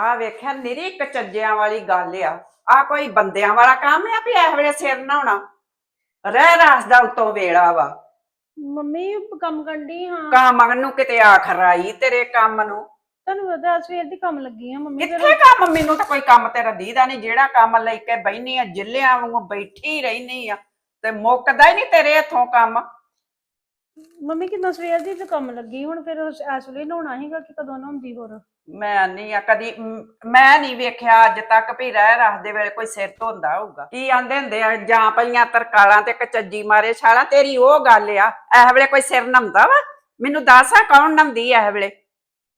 ਆ ਵੇਖਿਆ ਨਿਰੀ ਇੱਕ ਚੱਜਿਆਂ ਵਾਲੀ ਗੱਲ ਆ। ਆ ਕੋਈ ਬੰਦਿਆਂ ਵਾਲਾ ਕੰਮ ਆ ਵੀ ਇਹ ਵੇਲੇ ਸਿਰ ਨਹਾਉਣਾ? ਰਹਿ ਰਾਸ ਦਾ ਉਤੋਂ ਵੇਲਾ ਵਾ। ਮੰਮੀ ਕੰਮ ਕਰਦੀ ਹਾਂ। ਕੰਮ ਨੂੰ ਕਿਤੇ ਆਖਰ ਆਈ ਤੇਰੇ ਕੰਮ ਨੂੰ? ਤੁਹਾਨੂੰ ਪਤਾ ਸਵੇਰ ਦੀ ਕੰਮ ਲੱਗੀ ਆ ਮੰਮੀ ਕਿੱਥੇ ਕੰਮ? ਮੈਨੂੰ ਤਾਂ ਕੋਈ ਕੰਮ ਤੇਰਾ ਦੀਦਾ ਨਹੀਂ। ਜਿਹੜਾ ਕੰਮ ਲੈ ਕੇ ਬੈਣੀ ਆ ਜਿੱਲਿਆਂ ਵਾਂਗੂ ਬੈਠੀ ਰਹਿਨੀ ਆ ਤੇ ਮੁੱਕਦਾ ਹੀ ਨਹੀਂ ਤੇਰੇ ਹੱਥੋਂ ਕੰਮ। ਮੰਮੀ ਕਿੰਨਾ ਸਵੇਰ ਦੀ ਤੇ ਕੰਮ ਲੱਗੀ? ਹੁਣ ਫਿਰ ਉਸ- ਇਸ ਵੇਲੇ ਨਹਾਉਣਾ ਸੀਗਾ ਕਿ ਕਦੋਂ ਨਹਾਉਂਦੀ ਹੋਰ? ਮੈਂ ਨਹੀਂ ਆ ਕਦੀ ਮ, ਮੈਂ ਨਹੀਂ ਵੇਖਿਆ ਅੱਜ ਤੱਕ ਵੀ ਰਹਿ ਰੱਖਦੇ ਵੇਲੇ ਕੋਈ ਸਿਰ ਧੋਂਦਾ ਹੋਊਗਾ। ਕੀ ਆਂਦੇ ਹੁੰਦੇ ਆ ਜਾਂ ਪਈਆਂ ਤਰਕਾਲਾਂ ਤੇ ਕਚੱਜੀ ਮਾਰੇ ਛਾਲਾਂ ਤੇਰੀ ਉਹ ਗੱਲ ਆ ਇਹ ਵੇਲੇ ਕੋਈ ਸਿਰ ਨੰਦਾ ਵਾ? ਮੈਨੂੰ ਦੱਸ ਆ ਕੌਣ ਨੰਦੀ ਆ ਇਹ ਵੇਲੇ?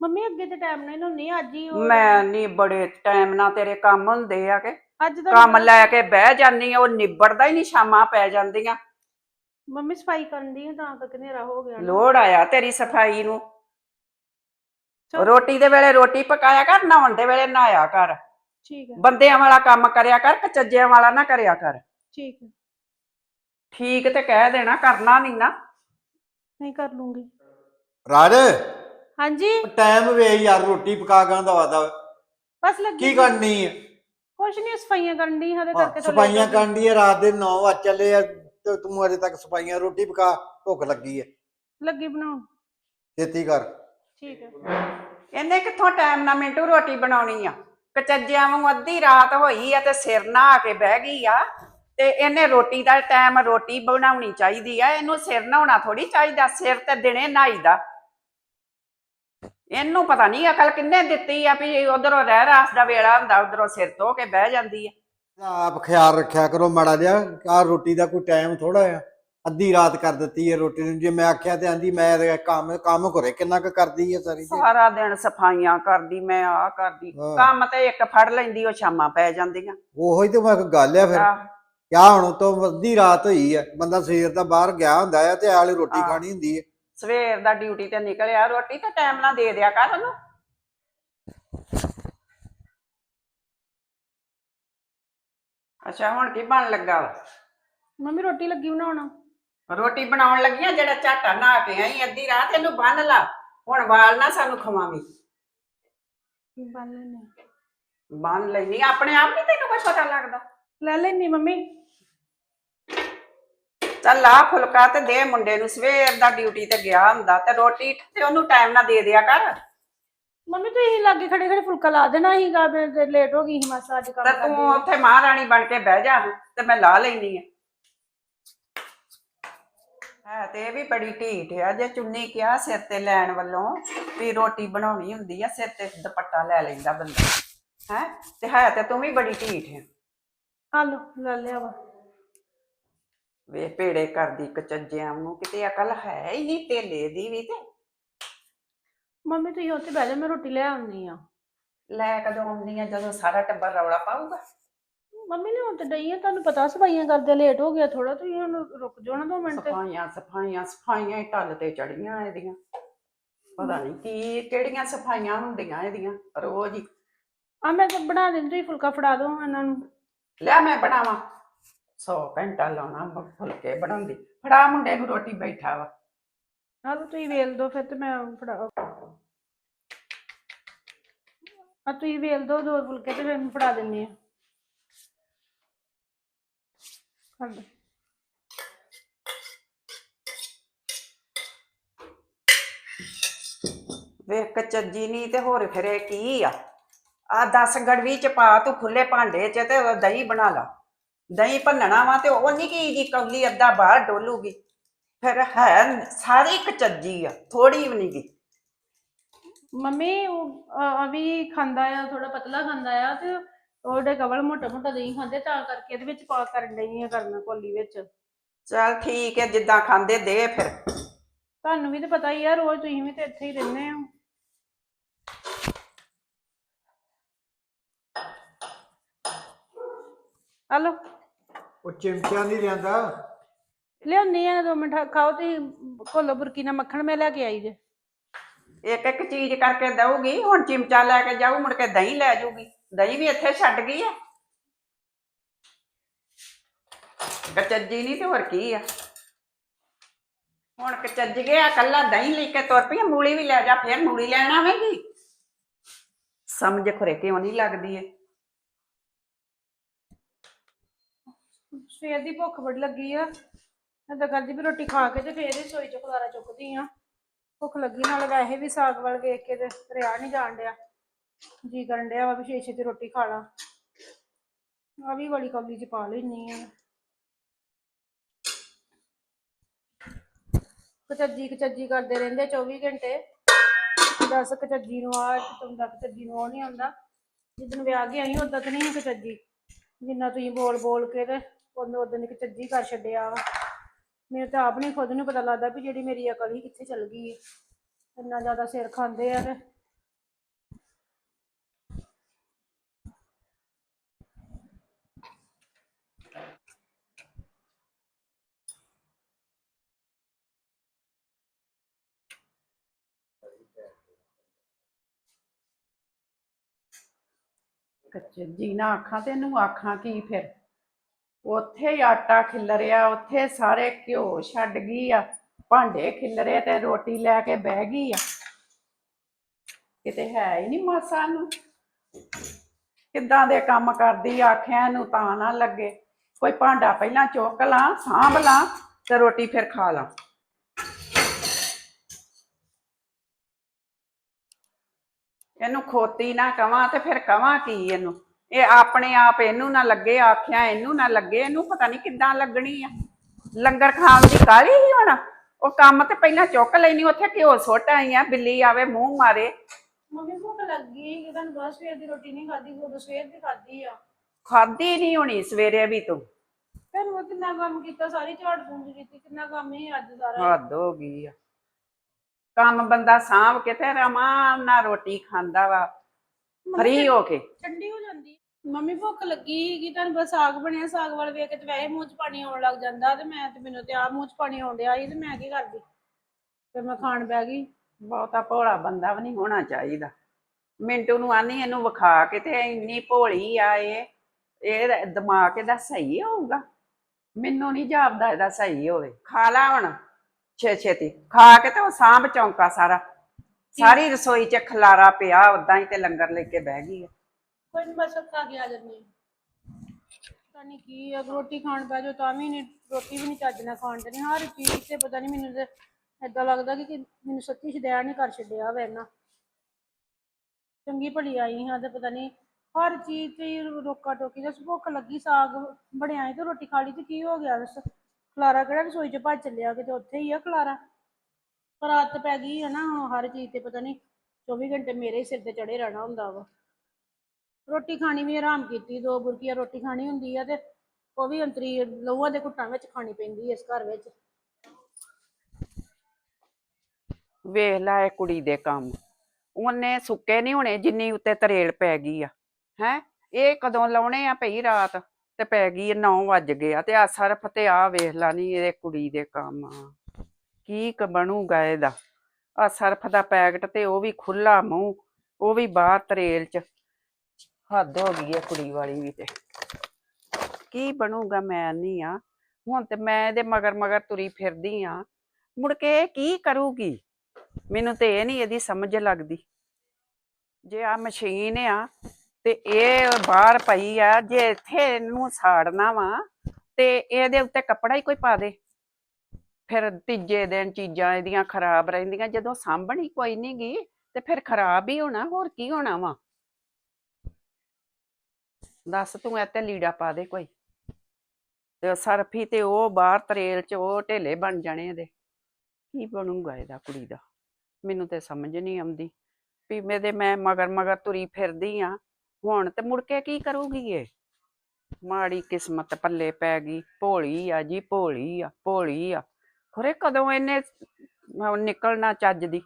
ਮੰਮੀ ਅੱਗੇ ਤੇ ਟਾਈਮ ਨਾਲ ਨਹਾਉਣੀ ਅੱਜ ਹੀ ਉਹ- ਮੈਂ ਨਹੀਂ ਬੜੇ ਟਾਈਮ ਨਾਲ ਤੇਰੇ ਕੰਮ ਹੁੰਦੇ ਆ ਕਿ। ਅੱਜ ਕੰਮ ਲੈ ਕੇ ਬਹਿ ਜਾਨੀ ਆ ਉਹ ਨਿਬੜਦਾ ਹੀ ਨਹੀਂ ਸ਼ਾਮਾਂ ਪੈ ਜਾਂਦੀਆਂ। ਮੰਮੀ ਸਫ਼ਾਈ ਕਰਨ ਦੀ ਤਾਂ ਕਰਕੇ ਹਨੇਰਾ ਹੋ ਗਿਆ ਨਾ। ਲੋੜ ਆਇਆ ਤੇਰੀ ਸਫ਼ਾਈ ਨੂੰ। ਚੱਲ। ਰੋਟੀ ਦੇ ਵੇਲੇ ਰੋਟੀ ਪਕਾਇਆ ਕਰ ਨਹਾਉਣ ਦੇ ਵੇਲੇ ਨਹਾਇਆ ਕਰ। ਠੀਕ ਹੈ ਬੰਦਿਆਂ ਵਾਲਾ ਕੰਮ ਕਰਿਆ ਕਰ ਕਚੱਜਿਆਂ ਵਾਲਾ ਨਾ ਕਰਿਆ ਕਰ। ਠੀਕ ਹੈ ਠੀਕ ਤੇ ਕਹਿ ਦੇਣਾ ਕਰਨਾ ਨਹੀਂ ਨਾ। ਨਹੀਂ ਕਰ ਲੂੰਗੀ। ਰਾਜ? ਹਾਂਜੀ? ਟਾਈਮ ਵੇ ਯਾਰ ਰੋਟੀ ਪਕਾ ਗਾਂ ਦਾ ਵਾਦਾ ਬਸ ਲੱਗੀ ਕੀ ਕਰਨੀ ਹੈ ਕੁਛ ਨਹੀਂ ਸਫਾਈਆਂ ਕਰਨ ਦੀ ਹਦੇ ਹਾਂ, ਕਰਕੇ ਸਫਾਈਆਂ ਹੋ ਕਰਨ ਦੀ ਹੈ ਰਾਤ ਦੇ 9 ਵਜੇ ਚੱਲੇ ਆ ਤੇ ਤੂੰ ਅਜੇ ਤੱਕ ਸਫਾਈਆਂ ਰੋਟੀ ਪਕਾ ਭੁੱਖ ਲੱਗੀ ਗਈ। ਲੱਗੀ ਬਣਾਉਣ। ਛੇਤੀ ਕਰ। ਠੀਕ ਹੈ ਇਹਨੇ ਕਿੱਥੋਂ ਟਾਈਮ ਨਾਲ ਮਿੰਟੂ ਰੋਟੀ ਬਣਾਉਣੀ ਆ। ਕਚੱਜਿਆਂ ਵਾਂਗੂ ਅੱਧੀ ਰਾਤ ਹੋਈ ਆ ਤੇ ਸਿਰ ਨਹਾ ਕੇ ਬਹਿ ਗਈ ਆ। ਤੇ ਇਹਨੇ ਰੋਟੀ ਦਾ ਟਾਈਮ ਰੋਟੀ ਬਣਾਉਣੀ ਚਾਹੀਦੀ ਆ। ਇਹਨੂੰ ਸਿਰ ਨਹਾਉਣਾ ਥੋੜੀ ਚਾਹੀਦਾ ਸਿਰ ਤੇ ਦਿਨੇ ਨਹਾਈਦਾ। ਇਹਨੂੰ ਪਤਾ ਨਹੀਂ ਅਕਲ ਕਿੰਨੇ ਦਿੱਤੀ ਆ ਵੀ ਉਧਰੋਂ ਰਹਿ ਰਾਸ ਦਾ ਵੇਲਾ ਹੁੰਦਾ ਉਧਰੋਂ ਸਿਰ ਧੋ ਕੇ ਬਹਿ ਜਾਂਦੀ ਆ। ਆਪ ਖਿਆਲ ਰੱਖਿਆ ਕਰੋ ਮਾੜਾ ਜਿਹਾ ਆ ਰੋਟੀ ਦਾ ਕੋਈ ਟਾਈਮ ਥੋੜਾ ਆ ਅੱਧੀ ਰਾਤ ਕਰ ਦਿੱਤੀ ਹੈ ਰੋਟੀ ਨੂੰ। ਜੇ ਮੈਂ ਆਖਿਆ ਤੇ ਆਂਦੀ ਮੈਂ ਤੇ ਕੰਮ ਕੰਮ ਘਰੇ ਕਿੰਨਾ ਕੁ ਕਰਦੀ ਹੈ ਸਾਰੀ ਜੀ ਸਾਰਾ ਦਿਨ ਸਫਾਈਆਂ ਕਰਦੀ ਮੈਂ ਆ ਕਰਦੀ। ਹਾਂ। ਕੰਮ ਤੇ ਇੱਕ ਫੜ ਲੈਂਦੀ ਉਹ ਸ਼ਾਮਾਂ ਪੈ ਜਾਂਦੀਆਂ। ਉਹੀ ਤੇ ਮੈਂ ਕਿਹਾ ਗੱਲ ਆ ਫਿਰ। ਆਹ, ਕਿਆ ਹੁਣ ਤੋਂ ਅੱਧੀ ਰਾਤ ਹੋਈ ਹੈ ਬੰਦਾ ਸਵੇਰ ਦਾ ਬਾਹਰ ਗਿਆ ਹੁੰਦਾ ਹੈ ਤੇ ਆਲੇ ਰੋਟੀ ਹਾਂ। ਖਾਣੀ ਹੁੰਦੀ ਹੈ ਸਵੇਰ ਦਾ ਡਿਊਟੀ ਤੇ ਨਿਕਲਿਆ। ਰੋਟੀ ਤੇ ਟਾਈਮ ਨਾਲ ਦੇ ਦਿਆ ਕਰ ਉਹਨੂੰ। ਅੱਛਾ ਹੁਣ ਕੀ ਬਣ ਲੱਗਾ ਵਾ? ਮੰਮੀ ਰੋਟੀ ਲੱਗੀ ਬਣਾਉਣਾ। ਰੋਟੀ ਬਣਾਉਣ ਲੱਗੀਆਂ ਜਿਹੜਾ ਝਾਟਾ ਨਹਾ ਕੇ ਆਈ ਅੱਧੀ ਰਾਤ ਇਹਨੂੰ ਬੰਨ ਲਾ। ਹੁਣ ਵਾਲ ਨਾ ਸਾਨੂੰ ਖਵਾਵੀਂ। ਬਣ ਲੈਣੇ ਬੰਨ ਲੈਣੀ ਆਪਣੇ ਆਪ ਨਹੀਂ ਤੈਨੂੰ ਕੁਝ ਪਤਾ ਲੱਗਦਾ? ਲੈ ਲੈਣੀ ਮੰਮੀ। ਚੱਲ ਆ ਫੁਲਕਾ ਤੇ ਦੇ ਮੁੰਡੇ ਨੂੰ। ਸਵੇਰ ਦਾ ਡਿਊਟੀ ਤੇ ਗਿਆ ਹੁੰਦਾ ਤੇ ਰੋਟੀ ਤੇ ਉਹਨੂੰ ਟਾਈਮ ਨਾਲ ਦੇ ਦਿਆ ਕਰ। ਮੰਮੀ ਤੁਸੀਂ ਲਾਗੇ ਖੜੇ ਖੜੇ ਫੁਲਕਾ ਲਾ ਦੇਣਾ ਸੀਗਾ ਮੈਂ ਲੇਟ ਹੋ ਗਈ ਸੀ ਮਾਸਾ ਅੱਜ ਕੰਮ ਤੇ ਕਰਦੀ ਤੂੰ ਉੱਥੇ ਮਹਾਰਾਣੀ ਬਣ ਕੇ ਬਹਿ ਜਾ ਤੇ ਮੈਂ ਲਾ ਲੈਣੀ ਆ। ਹੈ ਤੇ ਇਹ ਵੀ ਬੜੀ ਢੀਠ ਆ ਜੇ ਚੁੰਨੀ ਕਿਹਾ ਸਿਰ ਤੇ ਲੈਣ ਵੱਲੋਂ ਵੀ ਰੋਟੀ ਬਣਾਉਣੀ ਹੁੰਦੀ ਆ ਸਿਰ ਤੇ ਦੁਪੱਟਾ ਲੈ ਲੈਂਦਾ ਬੰਦਾ। ਹੈ ਤੇ ਹੈ ਤੇ ਤੂੰ ਵੀ ਬੜੀ ਢੀਠ ਆ। ਆ ਲੋ ਲੈ ਲਿਆ ਵਾ। ਵੇ ਪੇੜੇ ਕਰਦੀ ਕਚੱਜਿਆਂ ਨੂੰ ਕਿਤੇ ਅਕਲ ਹੈ ਹੀ ਨਹੀਂ ਤੇਲੇ ਦੀ ਵੀ ਤੇ। ਮੰਮੀ ਤੁਸੀਂ ਉੱਥੇ ਬਹਿ ਜਾ ਮੈਂ ਰੋਟੀ ਲੈ ਆਉਣੀ ਆ ਲੈ ਕਦੋਂ ਆਉਂਦੀ ਆ? ਜਦੋਂ ਸਾਰਾ ਟੱਬਰ ਰੌਲਾ ਪਾਊਗਾ। ਮੰਮੀ ਨੇ ਹੁਣ ਤੇ ਡਈ ਆ ਤੁਹਾਨੂੰ ਪਤਾ ਸਫਾਈਆਂ ਕਰਦੇ ਲੇਟ ਹੋ ਗਿਆ ਥੋੜਾ ਤੁਸੀਂ ਹੁਣ ਰੁਕ ਜਾਓ ਨਾ ਦੋ ਮਿੰਟ। ਸਫਾਈਆਂ ਸਫਾਈਆਂ ਸਫਾਈਆਂ ਹੀ ਢੱਲ ਤੇ ਚੜੀਆਂ ਇਹਦੀਆਂ। ਪਤਾ ਨਹੀਂ ਕੀ ਕਿਹੜੀਆਂ ਸਫਾਈਆਂ ਹੁੰਦੀਆਂ ਇਹਦੀਆਂ ਰੋਜ਼ ਹੀ। ਆ ਮੈਂ ਤਾਂ ਬਣਾ ਦਿੰਦੀ ਤੁਸੀਂ ਫੁਲਕਾ ਫੜਾ ਦਿਓ ਇਹਨਾਂ ਨੂੰ। ਲੈ ਮੈਂ ਬਣਾਵਾਂ। 100 ਘੰਟਾ ਲਾਉਣਾ ਮ- ਫੁਲਕੇ ਬਣਾਉਂਦੀ। ਫੜਾ ਮੁੰਡੇ ਨੂੰ ਰੋਟੀ ਬੈਠਾ ਵਾ। ਲਓ ਤੁਸੀਂ ਵੇਲ ਦਿਓ ਫਿਰ ਤੇ ਮੈਂ ਫੜਾ ਆ ਤੁਸੀਂ ਵੇਲ ਦੋ ਦੋ ਫੁਲਕੇ ਤੇ ਫਿਰ ਫੜਾ ਦਿੰਨੀ ਆ। ਕਰ ਵੇਖ ਚੱਜੀ ਨਹੀਂ ਤੇ ਹੋਰ ਫਿਰੇ ਕੀ ਆ? ਆ 10 ਗੜਵੀ ਚ ਪਾ, ਤੂੰ ਖੁੱਲੇ ਭਾਂਡੇ ਚ ਤੇ ਉਹ ਦਹੀਂ ਬਣਾ ਲਾ। ਦਹੀਂ ਭੰਨਣਾ ਵਾ ਤੇ ਉਹ ਨਿੱਕੀ ਜੀ ਕੌਲੀ ਅੱਧਾ ਬਾਹਰ ਡੋਲੂਗੀ। ਫਿਰ ਹੈ ਸਾਰੀ ਕਚੱਜੀ ਆ ਥੋੜੀ ਵੀ ਨਹੀਂ ਗੀ। ਮੰਮੀ ਉਹ ਅ, ਅਭੀ ਖਾਂਦਾ ਆ ਥੋੜਾ ਪਤਲਾ ਖਾਂਦਾ ਆ ਤੇ ਉਹਦੇ ਕਵਲ ਮੋਟਾ ਮੋਟਾ ਦਹੀਂ ਖਾਂਦੇ ਤਾਂ ਕਰਕੇ ਇਹਦੇ ਵਿੱਚ ਪਾ ਕਰਨ ਡਈ ਆ ਕਰਨਾ ਕੋਲੀ ਵਿੱਚ। ਚਲ ਠੀਕ ਹੈ ਜਿੱਦਾਂ ਖਾਂਦੇ ਦੇ ਫਿਰ। ਤੁਹਾਨੂੰ ਵੀ ਤਾਂ ਪਤਾ ਹੀ ਆ ਰੋਜ਼ ਤੁਸੀਂ ਵੀ ਤੇ ਇੱਥੇ ਹੀ ਰਹਿੰਦੇ ਹੋ। ਹਲੋ। ਉਹ ਚਿਮਚਾ ਨਹੀਂ ਲਿਆਂਦਾ? ਲਿਆਉਣੀ ਆ ਦੋ ਮਿੰਟ ਖਾਓ ਤੁਸੀਂ ਕੋਲੋ ਬੁਰਕੀਨਾ ਮੱਖਣ ਮੈਂ ਲੈ ਕੇ ਆਈ ਜੇ। ਇੱਕ ਇੱਕ ਚੀਜ਼ ਕਰਕੇ ਦਊਗੀ, ਹੁਣ ਚਿਮਚਾ ਲੈ ਕੇ ਜਾਊ, ਮੁੜ ਕੇ ਦਹੀਂ ਲੈ ਜਾਊਗੀ। ਦਹੀਂ ਵੀ ਇੱਥੇ ਛੱਡ ਗਈ ਆ। ਕਚੱਜੀ ਨਹੀਂ ਤੇ ਹੋਰ ਕੀ ਆ। ਹੁਣ ਕਚੱਜ ਗਿਆ, ਕੱਲਾ ਦਹੀਂ ਲੈ ਕੇ ਤੁਰ ਪਈ ਮੂਲੀ ਵੀ ਲੈ ਜਾ, ਫੇਰ ਮੂਲੀ ਲੈਣ ਆਵੇਂਗੀ। ਸਮਝ ਖੁਰੇ ਕਿਉਂ ਨਹੀਂ ਲੱਗਦੀ ਏ? ਸਵੇਰ ਦੀ ਭੁੱਖ ਬੜੀ ਲੱਗੀ ਆ। ਮੈਂ ਤਾਂ ਕਰਦੀ ਵੀ ਰੋਟੀ ਖਾ ਕੇ ਤੇ ਫੇਰ ਹੀ ਸੋਈ ਚ ਖਲਾਰਾ ਚੁੱਕਦੀ ਆ। ਭੁੱਖ ਲੱਗੀ, ਨਾਲ ਵੈਸੇ ਵੀ ਸਾਗ ਵੱਲ ਵੇਖ ਕੇ ਤੇ ਰਿਆ ਨਹੀਂ ਜਾਣ ਡਿਆ। ਜੀ ਕਰਨ ਡਿਆ ਵਾ ਵੀ ਛੇ ਤੇ ਰੋਟੀ ਖਾ ਲਾ। ਆ ਵੀ ਵਾਲੀ ਕੌਲੀ ਚ ਪਾ ਲੈਣੀ ਆ। ਕਚੱਜੀ ਕਚੱਜੀ ਕਰਦੇ ਰਹਿੰਦੇ 24 ਘੰਟੇ। ਦੱਸ ਕਚੱਜੀ ਨੂੰ ਆ ਤੁੰਦਾ ਕਚੱਜੀ ਨੂੰ ਉਹ ਨਹੀਂ ਆਉਂਦਾ। ਜਿੱਦਣ ਵਿਆਹ ਕੇ ਆਈ ਉਦੋਂ ਤਾਂ ਨਹੀਂ ਕਚੱਜੀ। ਜਿੰਨਾ ਤੁਸੀਂ ਬੋਲ ਬੋਲ ਕੇ ਤੇ ਉਹਨੂੰ ਉਦੋਂ ਦੀ ਕਚੱਜੀ ਕਰ ਛੱਡਿਆ ਵਾ। ਮੇਰੇ ਤਾਂ ਆਪ ਨਹੀਂ ਖੁਦ ਨੂੰ ਪਤਾ ਲੱਗਦਾ ਵੀ ਜਿਹੜੀ ਮੇਰੀ ਅਕਲ ਹੀ ਕਿੱਥੇ ਚਲ ਗਈ ਹੈ ਇੰਨਾ ਜ਼ਿਆਦਾ ਸਿਰ ਖਾਂਦੇ ਆ ਤੇ। ਕੱਚੇ ਜੀ ਨਾ ਆਖਾਂ ਤੇ ਇਹਨੂੰ ਆਖਾਂ ਕੀ ਫਿਰ? ਉੱਥੇ ਹੀ ਆਟਾ ਖਿਲਰਿਆ, ਉੱਥੇ ਸਾਰੇ ਘਿਓ ਛੱਡ ਗਈ ਆ, ਭਾਂਡੇ ਖਿਲਰੇ ਤੇ ਰੋਟੀ ਲੈ ਕੇ ਬਹਿ ਗਈ ਆ। ਕਿਤੇ ਹੈ ਹੀ ਨਹੀਂ ਮਾਸਾ ਨੂੰ। ਕਿੱਦਾਂ ਦੇ ਕੰਮ ਕਰਦੀ ਆਖਿਆ ਨੂੰ ਤਾਂ ਨਾ ਲੱਗੇ। ਕੋਈ ਭਾਂਡਾ ਪਹਿਲਾਂ ਚੁੱਕ ਲਾਂ, ਸਾਂਭ ਲਾਂ ਤੇ ਰੋਟੀ ਫਿਰ ਖਾ ਲਾਂ। ਇਹਨੂੰ ਖੋਤੀ ਨਾ ਕਵਾਂ ਤੇ ਫਿਰ ਕਵਾਂ ਕੀ ਇਹਨੂੰ? ਇਹ ਆਪਣੇ ਆਪ ਇਹਨੂੰ ਨਾ ਲੱਗੇ ਆਖਿਆ ਇਹਨੂੰ ਨਾ ਲੱਗੇ ਇਹਨੂੰ ਪਤਾ ਨਹੀਂ ਕਿੱਦਾਂ ਲੱਗਣੀ ਆ। ਲੰਗਰ ਖਾਣ ਦੀ ਕਾਹਲੀ ਹੀ ਹੋਣਾ? ਉਹ ਕੰਮ ਤੇ ਪਹਿਲਾਂ ਚੁੱਕ ਲੈਣੀ ਉੱਥੇ ਘਿਓ ਸੁੱਟ ਆਈ ਆ ਬਿੱਲੀ ਆਵੇ ਮੂੰਹ ਮਾਰੇ। ਮੰਮੀ ਭੁੱਖ ਲੱਗੀ ਕਿ ਤੁਹਾਨੂੰ ਬਸ ਸਵੇਰ ਦੀ ਰੋਟੀ ਨਹੀਂ ਖਾਦੀ ਉਦੋਂ ਸਵੇਰ ਦੀ ਖਾਦੀ ਆ। ਖਾਦੀ ਨਹੀਂ ਹੋਣੀ ਸਵੇਰੇ ਵੀ ਤੂੰ। ਫਿਰ ਉਹ ਕਿੰਨਾ ਕੰਮ ਕੀਤਾ ਸਾਰੀ ਝਾੜ ਪੂੰਝ ਕੀਤੀ ਕਿੰਨਾ ਕੰਮ ਹੀ ਅੱਜ ਸਾਰਾ? ਹੱਦ ਹੋ ਗਈ ਆ। ਕੰਮ ਬੰਦਾ ਸਾਂਭ ਕੇ ਤੇ ਰਮਾਨ ਨਾਲ ਰੋਟੀ ਖਾਂਦਾ ਵਾ। ਫਰੀ ਹੋ ਕੇ। ਠੰਡੀ ਹੋ ਜਾਂਦੀ ਮੰਮੀ ਭੁੱਖ ਲੱਗੀ ਕਿ ਤੁਹਾਨੂੰ ਬਸ ਸਾਗ ਬਣਿਆ ਸਾਗ ਵਾਲ ਵੇਖ ਕੇ ਤੇ ਵੈਸੇ ਮੂੰਹ 'ਚ ਪਾਣੀ ਆਉਣ ਲੱਗ ਜਾਂਦਾ ਤੇ ਮੈਂ ਤੇ ਮੈਨੂੰ ਤੇ ਆ ਮੂੰਹ 'ਚ ਪਾਣੀ ਆਉਣ ਡਿਆ ਸੀ ਤੇ ਮੈਂ ਕੀ ਕਰਦੀ? ਫਿਰ ਮੈਂ ਖਾਣ ਬਹਿ ਗਈ। ਬਹੁਤਾ ਭੋਲਾ ਬੰਦਾ ਵੀ ਨਹੀਂ ਹੋਣਾ ਚਾਹੀਦਾ। ਮਿੰਟੂ ਨੂੰ ਆਨੀ ਇਹਨੂੰ ਵਿਖਾ ਕੇ ਤੇ ਇੰਨੀ ਭੋਲੀ ਆ ਇਹ। ਇਹ ਦਿਮਾਗ ਇਹਦਾ ਸਹੀ ਹੋਊਗਾ। ਮੈਨੂੰ ਨਹੀਂ ਜਾਪਦਾ ਇਹਦਾ ਸਹੀ ਹੋਵੇ। ਖਾ ਲਾ ਹੁਣ ਛੇ ਛੇਤੀ। ਖਾ ਕੇ ਤੇ ਉਹ ਸਾਂਭ ਚੌਂਕਾ ਸਾਰਾ। ਸਾਰੀ ਰਸੋਈ 'ਚ ਖਲਾਰਾ ਪਿਆ ਉਦਾਂ ਹੀ ਤੇ ਲੰਗਰ ਲੈ ਕੇ ਬਹਿ ਗਈ ਆ। ਕੋਈ ਨੀ ਬਸ ਖਾ ਕੇ ਆ ਜਾਂਦੀ ਪਤਾ ਨਹੀਂ ਕੀ ਆ, ਰੋਟੀ ਖਾਣ ਬਹਿ ਜਾਓ ਤਾਂ ਵੀ ਨਹੀਂ ਰੋਟੀ ਵੀ ਨਹੀਂ ਚੱਜ ਨਾਲ ਖਾਣ ਦੇਣੀ, ਹਰ ਚੀਜ਼ ਤੇ ਪਤਾ ਨਹੀਂ ਮੈਨੂੰ ਤੇ ਏਦਾਂ ਲੱਗਦਾ ਕਿ ਕਿ ਮੈਨੂੰ ਸੱਚੀ ਸ਼ਦਿਆ ਨਹੀਂ ਕਰ ਛੱਡਿਆ ਵਾ ਇਹਨਾਂ ਚੰਗੀ ਭਲੀ ਆਈ ਹਾਂ ਤੇ ਪਤਾ ਨਹੀਂ ਹਰ ਚੀਜ਼ ਤੇ ਹੀ ਰੋਕਾ ਟੋਕੀ ਦਾ, ਭੁੱਖ ਲੱਗੀ ਸਾਗ ਬਣਿਆ ਸੀ ਤੇ ਰੋਟੀ ਖਾ ਲਈ ਤੇ ਕੀ ਹੋ ਗਿਆ ਬਸ ਖਲਾਰਾ ਕਿਹੜਾ ਰਸੋਈ ਚ ਭੱਜ ਚੱਲਿਆ ਕਿਤੇ ਉੱਥੇ ਹੀ ਆ ਖਲਾਰਾ? ਪਰ ਆਦਤ ਪੈ ਗਈ ਹੈ ਨਾ ਹਰ ਚੀਜ਼ ਤੇ ਪਤਾ ਨਹੀਂ 24 ਘੰਟੇ ਮੇਰੇ ਸਿਰ ਤੇ ਚੜੇ ਰਹਿਣਾ ਹੁੰਦਾ ਵਾ। ਰੋਟੀ ਖਾਣੀ ਵੀ ਆਰਾਮ ਕੀਤੀ, ਦੋ ਬੁਰਕੀਆਂ ਰੋਟੀ ਖਾਣੀ ਹੁੰਦੀ ਆ ਤੇ ਉਹ ਵੀ ਅੰਤਰੀ ਲਹੂਆਂ ਦੇ ਘੁੱਟਾਂ ਵਿੱਚ ਖਾਣੀ ਪੈਂਦੀ ਹੈ ਇਸ ਘਰ ਵਿੱਚ। ਵੇਖ ਲੈ ਇਹ ਕੁੜੀ ਦੇ ਕੰਮ। ਉਹਨੇ ਸੁੱਕੇ ਨਹੀਂ ਹੋਣੇ, ਜਿੰਨੀ ਉੱਤੇ ਤਰੇਲ ਪੈ ਗਈ ਆ। ਹੈ? ਇਹ ਕਦੋਂ ਲਾਉਣੇ ਆ ਭਈ ਰਾਤ? ਤੇ ਪੈ ਗਈ ਨੌ ਵੱਜ ਗਏ ਆ ਤੇ ਆ ਸਰਫ ਤੇ ਆ ਵੇਖ ਲਾ ਨਹੀਂ ਇਹ ਕੁੜੀ ਦੇ ਕੰਮ ਕੀ ਕ ਬਣੂਗਾ ਇਹਦਾ? ਆ ਸਰਫ ਦਾ ਪੈਕਟ ਤੇ ਉਹ ਵੀ ਖੁੱਲਾ ਮੂੰਹ, ਉਹ ਵੀ ਬਾਹਰ ਤਰੇਲ ਚ। ਹੱਦ ਹੋ ਗਈ ਹੈ ਕੁੜੀ ਵਾਲੀ ਵੀ ਤੇ। ਕੀ ਬਣੂਗਾ ਮੈਂ ਨਹੀਂ ਆ। ਹੁਣ ਤੇ ਮੈਂ ਇਹਦੇ ਮਗਰ ਮਗਰ ਤੁਰੀ ਫਿਰਦੀ ਆ। ਮੁੜ ਕੇ ਇਹ ਕੀ ਕਰੂਗੀ? ਮੈਨੂੰ ਤੇ ਇਹ ਨਹੀਂ ਇਹਦੀ ਸਮਝ ਲੱਗਦੀ। ਜੇ ਆ ਮਸ਼ੀਨ ਆ ਤੇ ਇਹ ਬਾਹਰ ਪਈ ਆ, ਜੇ ਇੱਥੇ ਇਹਨੂੰ ਸਾੜਨਾ ਵਾ ਤੇ ਇਹਦੇ ਉੱਤੇ ਕੱਪੜਾ ਹੀ ਕੋਈ ਪਾ ਦੇ। ਫਿਰ ਤੀਜੇ ਦਿਨ ਚੀਜ਼ਾਂ ਇਹਦੀਆਂ ਖਰਾਬ ਰਹਿੰਦੀਆਂ। ਜਦੋਂ ਸਾਂਭਣੀ ਕੋਈ ਨਹੀਂ ਗੀ ਤੇ ਫਿਰ ਖਰਾਬ ਹੀ ਹੋਣਾ, ਹੋਰ ਕੀ ਹੋਣਾ ਵਾ? ਦੱਸ ਤੂੰ ਤੇ ਲੀੜਾ ਪਾ ਦੇ ਕੋਈ। ਤੇ ਸਰਫੀ ਤੇ ਉਹ ਬਾਹਰ ਤਰੇਲ ਚ ਉਹ ਢੇਲੇ ਬਣ ਜਾਣੇ ਇਹਦੇ। ਕੀ ਬਣੂਗਾ ਇਹਦਾ ਕੁੜੀ ਦਾ? ਮੈਨੂੰ ਤੇ ਸਮਝ ਨਹੀਂ ਆਉਂਦੀ। ਵੀ ਮੇਰੇ ਮੈਂ ਮਗਰ ਮਗਰ ਤੁਰੀ ਫਿਰਦੀ ਆ। ਹੁਣ ਤੇ ਮੁੜ ਕੇ ਕੀ ਕਰੂਗੀ ਇਹ? ਮਾੜੀ ਕਿਸਮਤ ਪੱਲੇ ਪੈ ਗਈ। ਭੋਲੀ ਆ ਜੀ, ਭੋਲੀ ਆ ਭੋਲੀ ਆ। ਖਰੇ ਕਦੋਂ ਇਹਨੇ ਨਿਕਲਣਾ ਚੱਜ ਦੀ?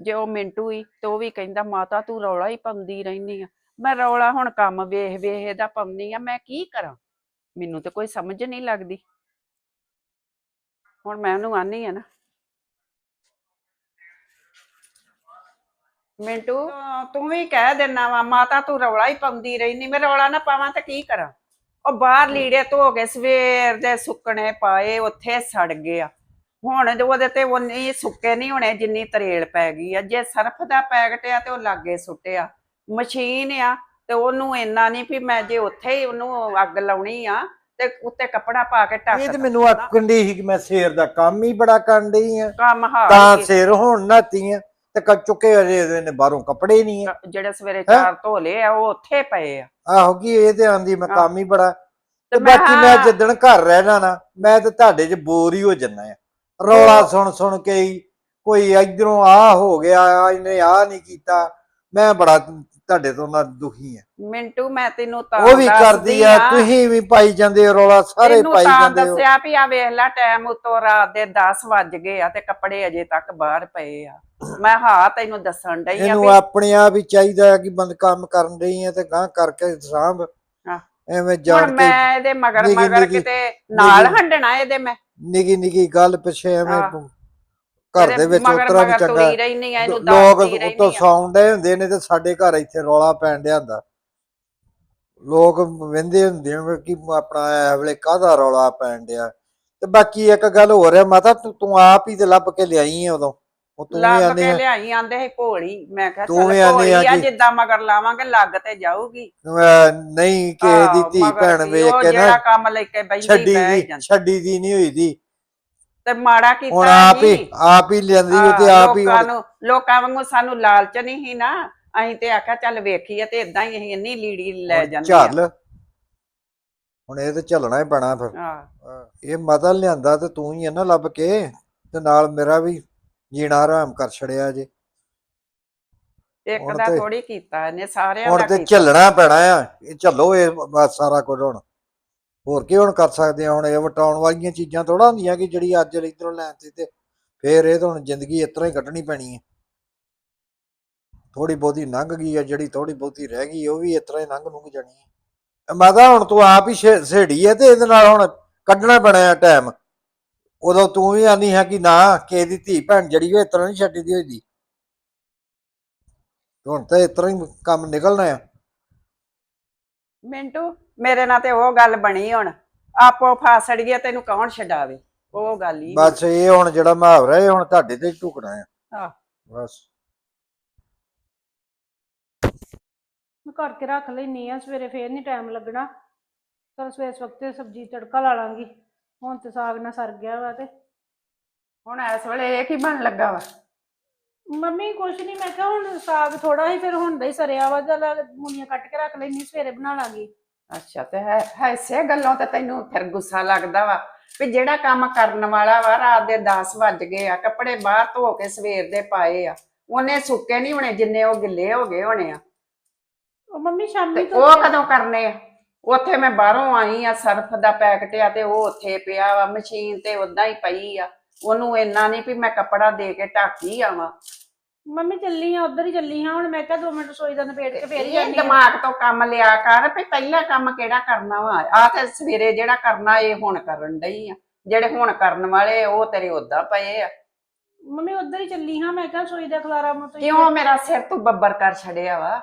ਜੇ ਉਹ ਮਿੰਟੂ ਹੀ ਤੇ ਉਹ ਵੀ ਕਹਿੰਦਾ, ਮਾਤਾ ਤੂੰ ਰੌਲਾ ਹੀ ਪਾਉਂਦੀ ਰਹਿੰਦੀ ਆ। ਮੈਂ ਰੌਲਾ ਹੁਣ ਕੰਮ ਵੇਖ ਵੇਖ ਇਹਦਾ ਪਾਉਂਦੀ ਆ ਮੈਂ ਕੀ ਕਰਾਂ? ਮੈਨੂੰ ਤੇ ਕੋਈ ਸਮਝ ਨਹੀਂ ਲੱਗਦੀ। ਹੁਣ ਮੈਂ ਉਹਨੂੰ ਆਨੀ ਆ ਨਾ। ਮਿੰਟੂ? ਤੂੰ ਵੀ ਕਹਿ ਦੇਣਾ ਵਾ ਮਾਤਾ ਤੂੰ ਰੌਲਾ ਹੀ ਪਾਉਂਦੀ ਰਹਿਨੀ ਮੈਂ ਰੌਲਾ ਨਾ ਪਾਵਾਂ ਤਾਂ ਕੀ ਕਰਾਂ? ਉਹ ਬਾਹਰ ਲੀੜੇ ਧੋ ਕੇ ਸਵੇਰ ਦੇ ਸੁੱਕਣੇ ਪਾਏ ਉੱਥੇ ਸੜ ਗਏ ਆ। ਹੁਣ ਉਹਦੇ ਤੇ ਉਨੀ ਸੁੱਕੇ ਨਹੀਂ ਹੋਣੇ ਜਿੰਨੀ ਤਰੇਲ ਪੈ ਗਈ ਆ। ਜੇ ਸਰਫ ਦਾ ਪੈਕਟ ਆ ਤੇ ਉਹ ਲਾਗੇ ਸੁੱਟਿਆ। ਮਸ਼ੀਨ ਆ ਤੇ ਉਹਨੂੰ ਇੰਨਾ ਨਹੀਂ ਵੀ ਮੈਂ ਜੇ ਉੱਥੇ ਹੀ ਉਹਨੂੰ ਅੱਗ ਲਾਉਣੀ ਆ ਤੇ ਉੱਤੇ ਕੱਪੜਾ ਪਾ ਕੇ ਢੱਕ ਇਹ ਤੇ। ਮੈਨੂੰ ਆਕਣ ਦੀ ਸੀ ਕਿ ਮੈਂ ਸੇਰ ਦਾ ਕੰਮ ਹੀ ਬੜਾ ਕਰਨ ਡਈ ਆ। ਕੰਮ ਹਾਰ ਤਾਂ ਹੀ ਸਿਰ ਹੁਣ ਨਾਤੀ ਆ ਤੇ ਕ ਚੁੱਕੇ ਅਜੇ ਇਹਦੇ ਨੇ ਬਾਹਰੋਂ ਕੱਪੜੇ ਨਹੀਂ ਆ। ਜਿਹੜੇ ਸਵੇਰੇ ਚਾਰ ਧੋ ਲਏ ਆ ਉਹ ਉੱਥੇ ਪਏ ਆ। ਆਹੋ ਕੀ ਇਹ ਤੇ ਆਂਦੀ ਮੈਂ ਹਾਂ। ਕੰਮ ਹੀ ਬੜਾ। ਤੇ ਬਾਕੀ ਮੈਂ ਜਿੱਦਣ ਘਰ ਰਹਿਣਾ ਨਾ ਮੈਂ ਤੇ ਤੁਹਾਡੇ 'ਚ ਬੋਰ ਹੀ ਹੋ ਜੰਨਾ ਆ। ਰੌਲਾ ਸੁਣ ਸੁਣ ਕੇ ਹੀ ਕੋਈ ਇਧਰੋਂ ਆ ਹੋ ਗਿਆ ਇਹਨੇ ਆ ਨਹੀਂ ਕੀਤਾ। ਮੈਂ ਬੜਾ ਤੁਹਾਡੇ ਤੋਂ ਨਾ ਦੁਖੀ ਆ। ਮਿੰਟੂ ਮੈਂ ਤੈਨੂੰ ਤਾਂ ਉਹ ਵੀ ਕਰਦੀ ਆ ਤੁਸੀਂ ਵੀ ਪਾਈ ਜਾਂਦੇ ਹੋ ਰੌਲਾ ਸਾਰੇ ਪਾਈ ਜਾਂਦੇ ਹੋ। ਦੱਸਿਆ ਵੀ ਆ ਵੇਖ ਲੈ ਟਾਈਮ ਉਤੋਂ ਰਾਤ ਦੇ 10 ਵੱਜ ਗਏ ਆ ਤੇ ਕੱਪੜੇ ਅਜੇ ਤੱਕ ਬਾਹਰ ਪਏ ਆ। ਮੈਂ ਹਾਂ ਤੈਨੂੰ ਦੱਸਣ ਡਈ ਆ ਇਹਨੂੰ ਆਪਣੇ ਆਪ ਹੀ ਚਾਹੀਦਾ ਕਿ ਬੰਦ ਕੰਮ ਕਰਨ ਰਹੀ ਹੈ ਤੇ ਗਾਂ ਕਰਕੇ ਸਾਂਭ। ਐਵੇਂ ਜਾਣ ਕੇ ਮੈਂ ਇਹਦੇ ਮਗਰ ਮਗਰ ਕਿਤੇ ਨਾਲ ਹੰਡਣਾ ਇਹਦੇ ਮੈਂ। ਨਿੱਕੀ ਨਿੱਕੀ ਗੱਲ ਪਿੱਛੇ ਐਵੇਂ। ਘਰ ਦੇ ਵਿੱਚ ਉਤਰਾ ਵੀ ਚੰਗਾ। ਲੋਕ ਉੱਤੋਂ ਡਏ ਹੁੰਦੇ ਨੇ ਤੇ ਸਾਡੇ ਘਰ ਇੱਥੇ ਰੌਲਾ ਪੈਣ ਡਿਆ ਹੁੰਦਾ। ਲੋਕ ਵਹਿੰਦੇ ਹੁੰਦੇ ਨੇ ਕਿ ਆਪਣਾ ਇਹ ਵੇਲੇ ਕਾਹਦਾ ਰੌਲਾ ਪੈਣ ਡਿਆ। ਤੇ ਬਾਕੀ ਇੱਕ ਗੱਲ ਹੋਰ ਹੈ ਮਾਤਾ ਤੂੰ ਆਪ ਹੀ ਤੇ ਲੱਭ ਕੇ ਲਿਆਈ ਹੈ ਉਦੋਂ। ਉਹ ਤੂੰ ਵੀ ਲੱਗ ਆਨੀ ਕੇ ਲਿਆਈ ਆਂਦੇ ਸੀ ਘੋੜੀ ਮੈਂ ਕਿਹਾ ਤੂੰ ਵੀ ਆਂਦੀ ਆ ਜਿੱਦਾਂ ਮਗਰ ਲਾਵਾਂਗੇ ਲੱਗ ਤੇ ਜਾਊਗੀ। ਨਹੀਂ ਕਿਸੇ ਦੀ ਧੀ ਭੈਣ ਕੀ, ਵੇਖ ਕੇ ਜਿਹੜਾ ਨਾ ਕੰਮ ਲੈ ਕੇ ਬੈਠੀ ਛੱਡੀ ਦੀ ਛੱਡੀ ਦੀ ਨਹੀਂ ਹੋਈ ਦੀ ਤੇ ਮਾੜਾ ਕੀਤਾ ਹੁਣ ਆਪ ਹੀ। ਆਪ ਹੀ ਲਿਆਂਦੀ ਉਹ ਤੇ ਆਪ ਹੀ ਲੋਕਾਂ ਨੂੰ ਲੋਕਾਂ ਵਾਂਗੂ ਸਾਨੂੰ ਲਾਲਚ ਨਹੀਂ ਸੀ ਨਾ। ਅਸੀਂ ਤੇ ਆਖਿਆ ਚੱਲ ਵੇਖੀਏ ਤੇ ਇਦਾਂ ਹੀ ਅਸੀਂ ਇੰਨੀ ਲੀੜੀ ਲੈ ਜਾਂਦੇ ਆ। ਝੱਲ ਹੁਣ ਇਹ ਤੇ ਝੱਲਣਾ ਹੀ ਪੈਣਾ ਫਿਰ। ਹਾਂ। ਹਾਂ, ਇਹ ਮਾਤਾ ਲਿਆਂਦਾ ਤੇ ਤੂੰ ਹੀ ਆ ਨਾ ਲੱਭ ਕੇ ਤੇ ਨਾਲ ਮੇਰਾ ਵੀ ਜੀਣਾ ਆਰਾਮ ਕਰ ਛੜਿਆ ਜੇ। ਇੱਕ ਹੁਣ ਦਾ ਤੇ- ਥੋੜੀ ਕੀਤਾ ਇਹਨੇ ਸਾਰਿਆਂ ਹੁਣ ਦਾ ਤੇ ਕੀਤਾ। ਝੱਲਣਾ ਪੈਣਾ ਆ। ਇਹ ਝੱਲੋ ਇਹ ਬਸ ਸਾਰਾ ਕੁਝ ਹੁਣ। ਹੋਰ ਕੀ ਹੁਣ ਕਰ ਸਕਦੇ ਆ? ਹੁਣ ਇਹ ਵਟਾਉਣ ਵਾਲੀਆਂ ਚੀਜ਼ਾਂ ਥੋੜਾ ਹੁੰਦੀਆਂ ਕਿ ਜਿਹੜੀ ਅੱਜ ਇਧਰੋਂ ਲੈਣ ਤੇ ਫੇਰ ਇਹ ਤਾਂ ਹੁਣ ਜ਼ਿੰਦਗੀ ਇਸ ਤਰ੍ਹਾਂ ਹੀ ਕੱਢਣੀ ਪੈਣੀ ਹੈ ਥੋੜੀ ਬਹੁਤੀ ਲੰਘ ਗਈ ਆ, ਜਿਹੜੀ ਥੋੜੀ ਬਹੁਤੀ ਰਹਿ ਗਈ, ਉਹ ਵੀ ਇਸ ਤਰ੍ਹਾਂ ਹੀ ਲੰਘ ਲੁੰਘ ਜਾਣੀ ਹੈ ਮਾਤਾ ਹੁਣ ਤੂੰ ਆਪ ਹੀ ਛੇ- ਸਹੇੜੀ ਹੈ ਤੇ ਇਹਦੇ ਨਾਲ ਹੁਣ ਕੱਢਣਾ ਪੈਣਾ ਆ ਟਾਈਮ। ਉਦੋਂ ਤੂੰ ਵੀ ਆਨੀ ਹੈ ਕਿ ਨਾ, ਕਿਸੇ ਦੀ ਧੀ ਭੈਣ ਜਿਹੜੀ ਉਹ ਇਸ ਤਰ੍ਹਾਂ ਨਹੀਂ ਛੱਡੀ ਦੀ ਹੋਈ ਦੀ ਹੁਣ ਤਾਂ ਇਸ ਤਰ੍ਹਾਂ ਹੀ ਕੰਮ ਨਿਕਲਣਾ ਆ। ਮਿੰਟੂ ਮੇਰੇ ਨਾਲ ਤੇ ਉਹ ਗੱਲ ਬਣੀ ਹੁਣ। ਆਪੋ ਫਾਸੜ ਗਿਆ ਤੈਨੂੰ ਕੌਣ ਛਡਾਵੇ? ਉਹ ਗੱਲ ਹੀ। ਬਸ ਇਹ ਹੁਣ ਜਿਹੜਾ ਮੁਹਾਵਰਾ ਇਹ ਹੁਣ ਤੁਹਾਡੇ ਤੇ ਹੀ ਢੁਕਣਾ ਆ। ਹਾਂ। ਬਸ। ਮੈਂ ਕਰਕੇ ਰੱਖ ਲੈਣੀ ਆ ਸਵੇਰੇ ਫੇਰ ਨਹੀਂ ਟਾਈਮ ਲੱਗਣਾ। ਚਲ ਸਵੇਰੇ ਸਵਖਤੇ ਸਬਜ਼ੀ ਤੜਕਾ ਲਾ ਲਾਂਗੀ। ਹੁਣ ਤੇ ਸਾਗ ਨਾਲ ਸਰ ਗਿਆ ਵਾ ਤੇ। ਹੁਣ ਇਸ ਵੇਲੇ ਇਹ ਕੀ ਬਣ ਲੱਗਾ ਵਾ? ਮੰਮੀ ਕੁਛ ਨਹੀਂ ਮੈਂ ਕਿਹਾ ਹੁਣ ਸਾਗ ਥੋੜਾ ਹੀ ਫਿਰ ਹੁੰਦਾ ਹੀ ਸਰਿਆ ਵਾ ਚੱਲ ਮੂਲੀਆਂ ਕੱਟ ਕੇ ਰੱਖ ਲੈਣੀ ਸਵੇਰੇ ਬਣਾ ਲਾਂਗੀ। ਅੱਛਾ ਤੇ ਹੈ ਐਸੇ ਗੱਲੋਂ ਤੇ ਤੈਨੂੰ ਫਿਰ ਗੁੱਸਾ ਲੱਗਦਾ ਵਾ ਵੀ ਜਿਹੜਾ ਕੰਮ ਕਰਨ ਵਾਲਾ ਵਾ ਰਾਤ ਦੇ 10 ਵੱਜ ਗਏ ਆ ਕੱਪੜੇ ਬਾਹਰ ਧੋ ਕੇ ਸਵੇਰ ਦੇ ਪਾਏ ਆ। ਉਹਨੇ ਸੁੱਕੇ ਨਹੀਂ ਹੋਣੇ ਜਿੰਨੇ ਉਹ ਗਿੱਲੇ ਹੋ ਗਏ ਹੋਣੇ ਆ। ਉਹ ਮੰਮੀ ਸ਼ਾਮੀ ਤੇ ਉਹ ਕਦੋਂ ਕਰਨੇ ਆ? ਉੱਥੇ ਮੈਂ ਬਾਹਰੋਂ ਆਈ ਆ ਸਰਫ ਦਾ ਪੈਕਟ ਆ ਤੇ ਉਹ ਉੱਥੇ ਪਿਆ ਵਾ ਮਸ਼ੀਨ ਤੇ ਉਦਾਂ ਹੀ ਪਈ ਆ। ਉਹਨੂੰ ਇੰਨਾ ਨਹੀਂ ਵੀ ਮੈਂ ਕੱਪੜਾ ਦੇ ਕੇ ਢਾਕੀ ਆਵਾਂ। ਮੰਮੀ ਚੱਲੀ ਆ ਉਧਰ ਹੀ ਚੱਲੀ ਹਾਂ ਹੁਣ ਮੈਂ ਕਿਹਾ 2 ਮਿੰਟ ਰਸੋਈ ਦਾ ਨਿਬੇੜ ਕੇ ਫੇਰ ਹੀ ਇਹ ਜਾਂਦੀ ਆ। ਦਿਮਾਗ ਤੋਂ ਕੰਮ ਲਿਆ ਕਰ ਵੀ ਪਹਿਲਾ ਕੰਮ ਕਿਹੜਾ ਕਰਨਾ ਵਾ? ਆ ਤੇ ਸਵੇਰੇ ਜਿਹੜਾ ਕਰਨਾ ਇਹ ਹੁਣ ਕਰਨ ਡਈ ਆ। ਜਿਹੜੇ ਹੁਣ ਕਰਨ ਵਾਲੇ ਉਹ ਤੇਰੇ ਉਦਾਂ ਪਏ ਆ। ਮੰਮੀ ਉਧਰ ਹੀ ਚੱਲੀ ਹਾਂ ਮੈਂ ਕਿਹਾ ਰਸੋਈ ਦਾ ਖਲਾਰਾ ਮੈਂ ਤੁਸੀਂ ਕਿਉਂ ਮੇਰਾ ਸਿਰ ਤੂੰ ਬੱਬਰ ਕਰ ਛੜਿਆ ਵਾ?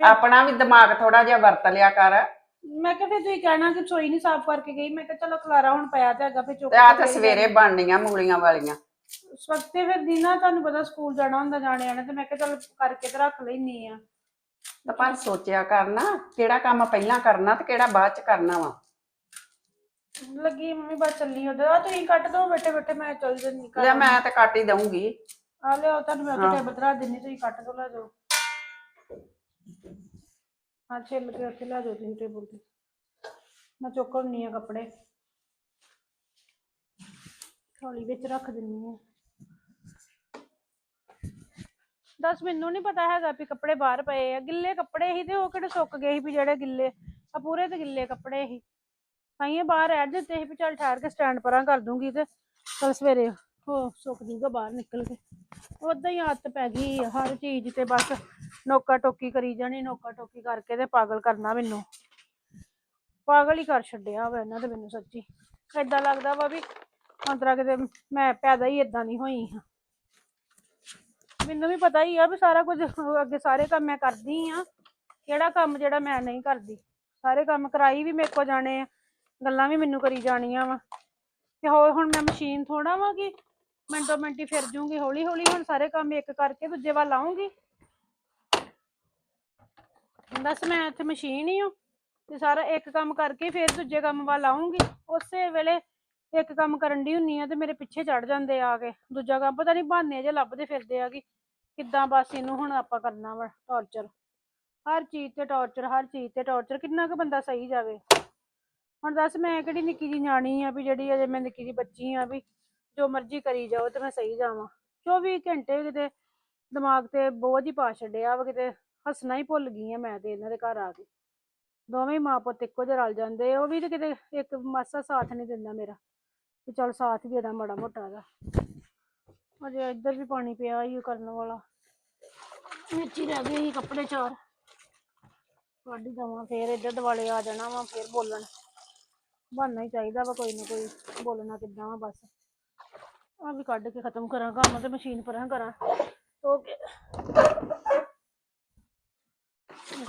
ਆਪਣਾ ਵੀ ਦਿਮਾਗ ਥੋੜਾ ਜਿਹਾ ਵਰਤ ਲਿਆ ਕਰ। ਮੈਂ ਕਿਹਾ ਫਿਰ ਤੁਸੀਂ ਕਹਿਣਾ ਕਿ ਰਸੋਈ ਨਹੀਂ ਸਾਫ਼ ਕਰਕੇ ਗਈ ਮੈਂ ਕਿਹਾ ਚਲੋ ਖਲਾਰਾ ਹੁਣ ਪਿਆ ਤੇ ਹੈਗਾ ਫਿਰ ਚੁੱਕ ਤੇ ਆ ਤੇ ਸਵੇਰੇ ਬਣਨੀਆਂ ਮੂਲੀਆਂ ਵਾਲੀਆਂ। ਉਸ ਵਕਤ ਤੇ ਫਿਰ ਦੀਨਾ ਤੁਹਾਨੂੰ ਪਤਾ ਸਕੂਲ ਜਾਣਾ ਹੁੰਦਾ ਜਾਣਿਆਂ ਨੇ ਤੇ ਮੈਂ ਕਿਹਾ ਚਲ ਕਰਕੇ ਤੇ ਰੱਖ ਲੈਣੀ ਆ ਤੇ ਪਰ ਸੋਚਿਆ ਕਰਨਾ ਕਿਹੜਾ ਕੰਮ ਪਹਿਲਾਂ ਕਰਨਾ ਤੇ ਕਿਹੜਾ ਬਾਅਦ ਚ ਕਰਨਾ ਵਾ। ਲੱਗੀ ਮੰਮੀ ਬਸ ਚੱਲੀ ਉਧਰ ਆ ਤੁਸੀਂ ਕੱਟ ਦੋ ਬੈਠੇ ਬੈਠੇ ਮੈਂ ਚੱਲ ਜੰਨੀ ਲੈ ਮੈਂ ਤੇ ਕੱਟ ਹੀ ਦਊਂਗੀ। ਆ ਲਿਓ ਤੁਹਾਨੂੰ ਮੈਂ। ਉੱਥੇ ਟੇਬਲ ਤੇ ਰੱਖ ਦਿੰਨੀ ਤੁਸੀਂ ਕੱਟ ਦੋ ਲੈ ਜਾਓ। ਹਾਂ ਛਿੱਲ ਕੇ ਉੱਥੇ ਲੈ ਜਾਓ ਤੁਸੀਂ ਟੇਬਲ ਤੇ। ਮੈਂ ਚੁੱਕ ਨਹੀਂ ਆ ਕੱਪੜੇ। ਥੋੜੀ ਵਿੱਚ ਰੱਖ ਦਿੰਨੀ ਆ ਦੱਸ, ਮੈਨੂੰ ਨਹੀਂ ਪਤਾ ਹੈਗਾ ਵੀ ਕੱਪੜੇ ਬਾਹਰ ਪਏ ਆ। ਗਿੱਲੇ ਕੱਪੜੇ ਸੀ ਤੇ ਉਹ ਕਿਹੜੇ ਸੁੱਕ ਗਏ ਸੀ ਵੀ ਜਿਹੜੇ ਗਿੱਲੇ? ਆ ਪੂਰੇ ਤੇ ਗਿੱਲੇ ਕੱਪੜੇ ਸੀ। ਤਾਈਏ ਬਾਹਰ ਐਡ ਦਿੱਤੇ ਸੀ ਵੀ ਚੱਲ ਠਹਿਰ ਕੇ ਸਟੈਂਡ ਪਰਾਂ ਕਰ ਦੂੰਗੀ ਤੇ। ਚੱਲ ਸਵੇਰੇ ਹੋ ਸੁੱਕ ਜੂਗਾ ਬਾਹਰ ਨਿਕਲ ਕੇ। ਉਦਾਂ ਹੀ ਆਦਤ ਪੈ ਗਈ ਆ ਹਰ ਚੀਜ਼ ਤੇ ਬਸ ਨੋਕਾ ਟੋਕੀ ਕਰੀ ਜਾਣੀ, ਨੋਕਾ ਟੋਕੀ ਕਰਕੇ ਤੇ ਪਾਗਲ ਕਰਨਾ ਮੈਨੂੰ। ਪਾਗਲ ਹੀ ਕਰ ਛੱਡਿਆ ਵਾ ਇਹਨਾਂ ਤੇ ਮੈਨੂੰ ਸੱਚੀ। ਏਦਾਂ ਲੱਗਦਾ ਵਾ ਵੀ ਅੰਤਰਾ ਕਿਤੇ ਮੈਂ ਪੈਦਾ ਹੀ ਏਦਾਂ ਨਹੀਂ ਹੋਈ ਹਾਂ। ਮੈਨੂੰ ਵੀ ਪਤਾ ਹੀ ਆ ਵੀ ਸਾਰਾ ਕੁਝ ਅੱਗੇ ਸਾਰੇ ਕੰਮ ਮੈਂ ਕਰਦੀ ਆ ਕਿਹੜਾ ਕੰਮ ਜਿਹੜਾ ਮੈਂ ਨਹੀਂ ਕਰਦੀ? ਸਾਰੇ ਕੰਮ ਕਰਾਈ ਵੀ ਮੇਰੇ ਕੋ ਜਾਣੇ ਆ, ਗੱਲਾਂ ਵੀ ਮੈਨੂੰ ਕਰੀ ਜਾਣੀਆਂ ਵਾ। ਤੇ ਹੋਰ ਹੁਣ ਮੈਂ ਮਸ਼ੀਨ ਥੋੜਾ ਵਾ ਕਿ ਮਿੰਟੋ ਮਿੰਟੀ ਫਿਰ ਜੂੰਗੀ ਹੌਲੀ ਹੌਲੀ, ਹੁਣ ਸਾਰੇ ਕੰਮ ਇੱਕ ਕਰਕੇ ਦੂਜੇ ਵੱਲ ਆਉਂਗੀ ਦੱਸ ਮੈਂ ਇੱਥੇ ਮਸ਼ੀਨ ਹੀ ਹਾਂ ਤੇ ਸਾਰਾ ਇੱਕ ਕੰਮ ਕਰਕੇ ਫਿਰ ਦੂਜੇ ਕੰਮ ਵੱਲ ਆਉਂਗੀ ਉਸੇ ਵੇਲੇ ਇੱਕ ਕੰਮ ਕਰਨ ਦੀ ਹੁੰਨੀ ਆ ਤੇ ਮੇਰੇ ਪਿੱਛੇ ਚੜ ਜਾਂਦੇ ਆ ਕੇ। ਦੂਜਾ ਕੰਮ ਪਤਾ ਨਹੀਂ ਬਹਾਨੇ ਜੇ ਲੱਭਦੇ ਫਿਰਦੇ ਆ ਕਿ ਕਿੱਦਾਂ ਬਸ ਇਹਨੂੰ ਹੁਣ ਆਪਾਂ ਕਰਨਾ ਵਾ ਟੌਰਚਰ। ਹਰ ਚੀਜ਼ ਤੇ ਟੌਰਚਰ, ਹਰ ਚੀਜ਼ ਤੇ ਟੌਰਚਰ, ਕਿੰਨਾ ਕੁ ਬੰਦਾ ਸਹੀ ਜਾਵੇ। ਹੁਣ ਦੱਸ ਮੈਂ ਕਿਹੜੀ ਨਿੱਕੀ ਜੀ ਨਿਆਣੀ ਆ ਵੀ ਜਿਹੜੀ ਅਜੇ ਮੈਂ ਨਿੱਕੀ ਜੀ ਬੱਚੀ ਆ ਵੀ ਜੋ ਮਰਜ਼ੀ ਕਰੀ ਜਾਓ ਤੇ ਮੈਂ ਸਹੀ ਜਾਵਾਂ। 24 ਘੰਟੇ ਕਿਤੇ ਦਿਮਾਗ ਤੇ ਬੋਝ ਹੀ ਪਾ ਛੱਡਿਆ ਵਾ, ਕਿਤੇ ਹੱਸਣਾ ਹੀ ਭੁੱਲ ਗਈ ਆ ਮੈਂ ਤੇ ਇਹਨਾਂ ਦੇ ਘਰ ਆ ਕੇ। ਦੋਵੇਂ ਮਾਂ ਪੁੱਤ ਇੱਕੋ ਜਿਹੇ ਰਲ ਜਾਂਦੇ ਉਹ ਵੀ ਤੇ ਕਿਤੇ ਇੱਕ ਮਾਸਾ ਸਾਥ ਨਹੀਂ ਦਿੰਦਾ ਮੇਰਾ। ਵੀ ਚੱਲ ਸਾਥ ਹੀ ਦੇ ਦਾਂ ਮਾੜਾ ਮੋਟਾ ਦਾ ਅਜੇ ਇੱਧਰ ਵੀ ਪਾਣੀ ਪਿਆ ਹੀ ਕਰਨ ਵਾਲਾ। ਵਿੱਚ ਹੀ ਰਹਿ ਗਈ ਸੀ ਕੱਪੜੇ ਚਾਰ। ਕੱਢ ਹੀ ਦਵਾਂ ਫੇਰ ਇੱਧਰ ਦਿਵਾਲੇ ਆ ਜਾਣਾ ਵਾ, ਫੇਰ ਬੋਲਣ। ਬਣਨਾ ਹੀ ਚਾਹੀਦਾ ਵਾ ਕੋਈ ਨਾ ਕੋਈ, ਬੋਲਣਾ ਕਿੱਦਾਂ ਵਾ ਬਸ। ਆ ਵੀ ਕੱਢ ਕੇ ਖਤਮ ਕਰਾਂ, ਕੰਮ ਤੇ ਮਸ਼ੀਨ ਪਰਾਂ ਕਰਾਂ। ਧੋ ਕੇ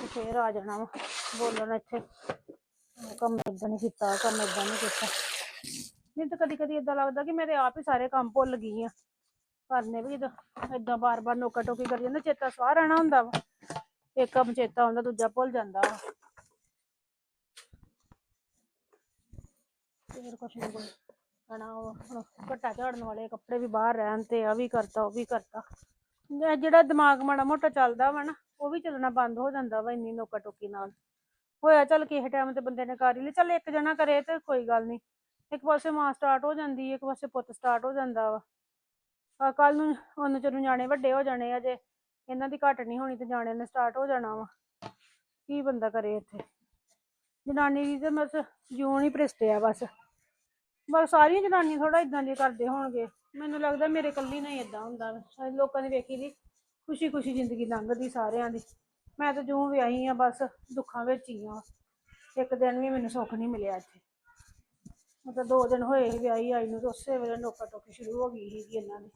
ਫੇਰ ਆ ਜਾਣਾ ਵਾ, ਬੋਲਣ ਇੱਥੇ। ਕੰਮ ਏਦਾਂ ਨਹੀਂ ਕੀਤਾ, ਕੰਮ ਏਦਾਂ ਨਹੀਂ ਕੀਤਾ। ਮੈਨੂੰ ਤਾਂ ਕਦੀ ਕਦੀ ਏਦਾਂ ਲੱਗਦਾ ਕਿ ਮੈਂ ਤੇ ਆਪ ਹੀ ਸਾਰੇ ਕੰਮ ਭੁੱਲ ਗਈ ਆ। ਕਰਨੇ ਵੀ ਜਦੋਂ ਏਦਾਂ ਬਾਰ-ਬਾਰ ਨੋਕਾ ਟੋਕੀ ਕਰੀ ਜਾਂਦਾ, ਚੇਤਾ ਸਵਾਹ ਰਹਿਣਾ ਹੁੰਦਾ ਵਾ। ਇੱਕ ਕੰਮ ਚੇਤਾ ਆਉਂਦਾ, ਦੂਜਾ ਭੁੱਲ ਜਾਂਦਾ ਵਾ। ਫੇਰ ਕੁਛ ਨਹੀਂ ਕੋਈ ਹਨਾ, ਉਹ ਘਟਾ ਝਾੜਨ ਵਾਲੇ ਕੱਪੜੇ ਵੀ ਬਾਹਰ ਰਹਿਣ ਤੇ ਆ, ਵੀ ਕਰਤਾ, ਉਹ ਵੀ ਕਰਤਾ। ਜਿਹੜਾ ਦਿਮਾਗ ਮਾੜਾ ਮੋਟਾ ਚੱਲਦਾ ਵਾ ਨਾ, ਉਹ ਵੀ ਚੱਲਣਾ ਬੰਦ ਹੋ ਜਾਂਦਾ ਵਾ ਇੰਨੀ ਨੋਕਾ ਟੋਕੀ ਨਾਲ। ਹੋਇਆ ਚੱਲ ਕਿਸੇ ਟਾਈਮ ਤੇ ਬੰਦੇ ਨੇ ਕਰ ਹੀ ਲਿਆ ਚੱਲ ਇੱਕ ਜਣਾ ਕਰੇ ਤੇ ਕੋਈ ਗੱਲ ਨਹੀਂ ਇੱਕ ਪਾਸੇ ਮਾਂ ਸਟਾਰਟ ਹੋ ਜਾਂਦੀ ਹੈ ਇੱਕ ਪਾਸੇ ਪੁੱਤ ਸਟਾਰਟ ਹੋ ਜਾਂਦਾ ਵਾ। ਆ ਕੱਲ ਨੂੰ ਉਹਨੂੰ ਚਲੋ ਨਿਆਣੇ ਵੱਡੇ ਹੋ ਜਾਣੇ ਆ ਜੇ, ਇਹਨਾਂ ਦੀ ਘੱਟ ਨਹੀਂ ਹੋਣੀ ਤੇ ਜਾਣੇ ਨੇ ਸਟਾਰਟ ਹੋ ਜਾਣਾ ਵਾ। ਕੀ ਬੰਦਾ ਕਰੇ ਇੱਥੇ? ਜਨਾਨੀ ਦੀ ਤਾਂ ਬਸ ਜੂਨ ਹੀ ਆ ਬਸ। ਬਸ ਸਾਰੀਆਂ ਜਨਾਨੀਆਂ ਥੋੜਾ ਇਦਾਂ ਦੇ ਕਰਦੇ ਹੋਣਗੇ। ਮੈਨੂੰ ਲੱਗਦਾ ਮੇਰੇ ਇਕੱਲੀ ਨਹੀਂ ਇਦਾਂ ਹੁੰਦਾ ਸਾਰੇ ਲੋਕਾਂ ਦੀ ਵੇਖੀ ਦੀ ਖੁਸ਼ੀ ਖੁਸ਼ੀ ਜ਼ਿੰਦਗੀ ਲੰਘਦੀ ਸਾਰਿਆਂ ਦੀ। ਮੈਂ ਤਾਂ ਜੂੰ ਵਿਆਹੀ ਆ, ਬਸ ਦੁੱਖਾਂ ਵਿੱਚ ਹੀ ਆ। ਇੱਕ ਦਿਨ ਵੀ ਮੈਨੂੰ ਸੁੱਖ ਨਹੀਂ ਮਿਲਿਆ ਇੱਥੇ। ਮਤਲਬ ਦੋ ਦਿਨ ਹੋਏ ਸੀ ਵਿਆਹੀ, ਆਈ ਨੂੰ ਤੇ ਉਸੇ ਵੇਲੇ ਨੋਕਾ ਟੋਕੀ ਸ਼ੁਰੂ ਹੋ ਗਈ ਸੀ ਇਹਨਾਂ ਦੀ।